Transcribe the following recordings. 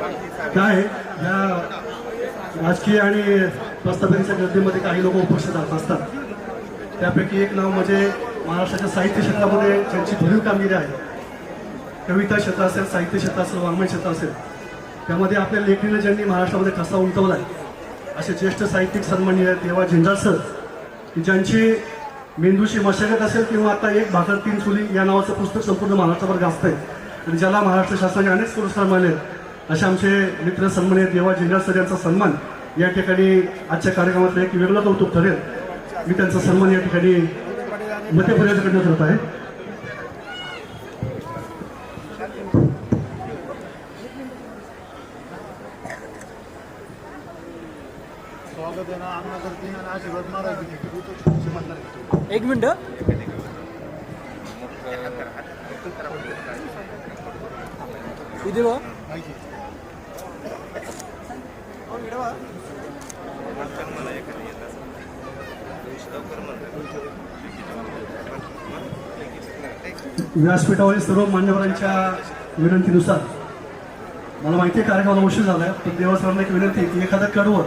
काय? या राजकीय आणि प्रस्थापितीच्या गर्दीमध्ये काही लोक उपस्थित असतात. त्यापैकी एक नाव म्हणजे महाराष्ट्राच्या साहित्य क्षेत्रामध्ये ज्यांची भरीव कामगिरी आहे कविता क्षेत्र असेल साहित्य क्षेत्र असेल वाङ्मय क्षेत्र असेल त्यामध्ये आपल्या लेखणीने ज्यांनी महाराष्ट्रामध्ये ठसा उमटवला आहे असे ज्येष्ठ साहित्यिक सन्मान्य देवा झेंडार सर की ज्यांची मेंदूची मशागत असेल किंवा आता एक भाकर तीन चुली या नावाचं पुस्तक संपूर्ण महाराष्ट्रावर गाजत आहे आणि ज्याला महाराष्ट्र शासनाने अनेक पुरस्कार मिळाले असे आमचे मित्र सन्माननीय देवा झेंडार सर यांचा सन्मान या ठिकाणी आजच्या कार्यक्रमातलं एक वेगळं कौतुक ठरेल. मी त्यांचा सन्मान या ठिकाणी मध्य प्रदेशकडनं करत आहे. स्वागत एक मिनिट. इथे बघ. व्यासपीठावरील सर्व मान्यवरांच्या विनंतीनुसार मला माहिती आहे कार्यक्रमाला उशीर झाला आहे पण देवासरांना एक विनंती आहे की एखादं कडवं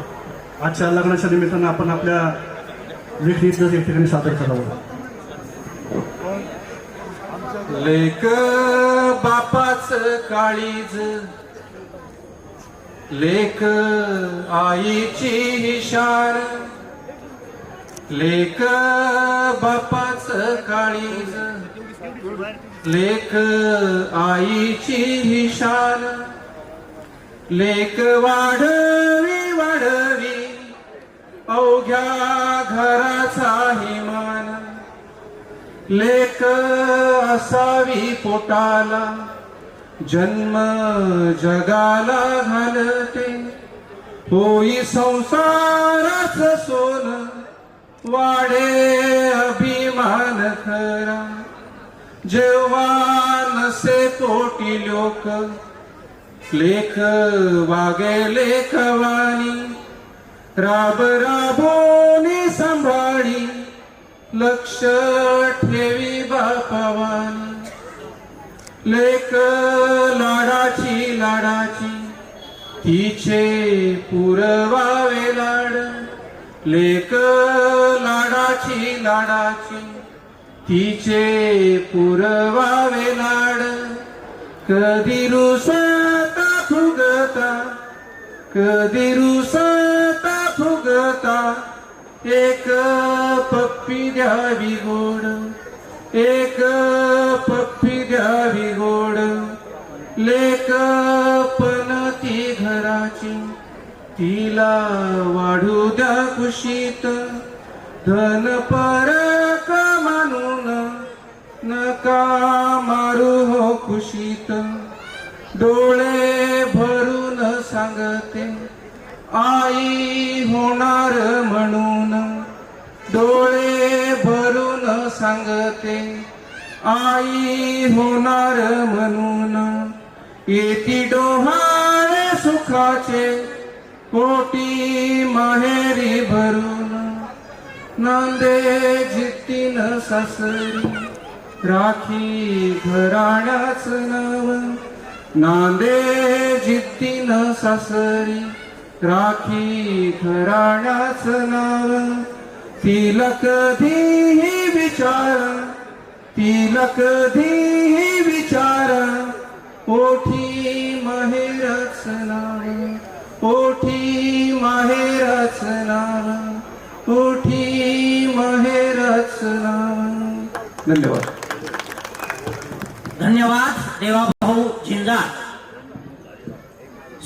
आजच्या लग्नाच्या निमित्तानं आपण आपल्या लेखणीतनं एक ठिकाणी सादर करावं. लेक बापाच काळीज लेख आईची निशार लेक बापाच काळीज. लेख आईची निशान लेक वाढवी वाढवी. अवघ्या घराचा हिमान. लेक असावी पोटाला. जन्म जगाला घालते होई संसाराच सोन वाढे अभिमान खरा. जेव्हा नसे पोटी लोक लेख वागे लेखवाणी राब राबोनी सांभाळी लक्ष ठेवी बापावानी. लेख तिचे पुरवावे लाड लेक लाडाची लाडाची. तिचे पुरवावे लाड कधी रुसता फुगता कधी रुसता फुगता. एक पप्पी द्यावी गोड एक तिला वाढू द्या खुशीत धन परक मानून नका मारू हो कुशीत. डोळे भरून सांगते आई होणार म्हणून. डोळे भरून सांगते आई होणार म्हणून. येती डोहाळे सुखाचे कोटी माहेरी भरून नांदे जितीन सासरी. राखी घराण्याच नव. नांदे जितीन सासरी. राखी घराण्याच नाव. तिला कधीही विचार. तिला कधीही विचार. ओठी माहेरच नाव. ओठी माहेर नाव ओठी माहेर नाव धन्यवाद. धन्यवाद देवा भाऊ झिंजार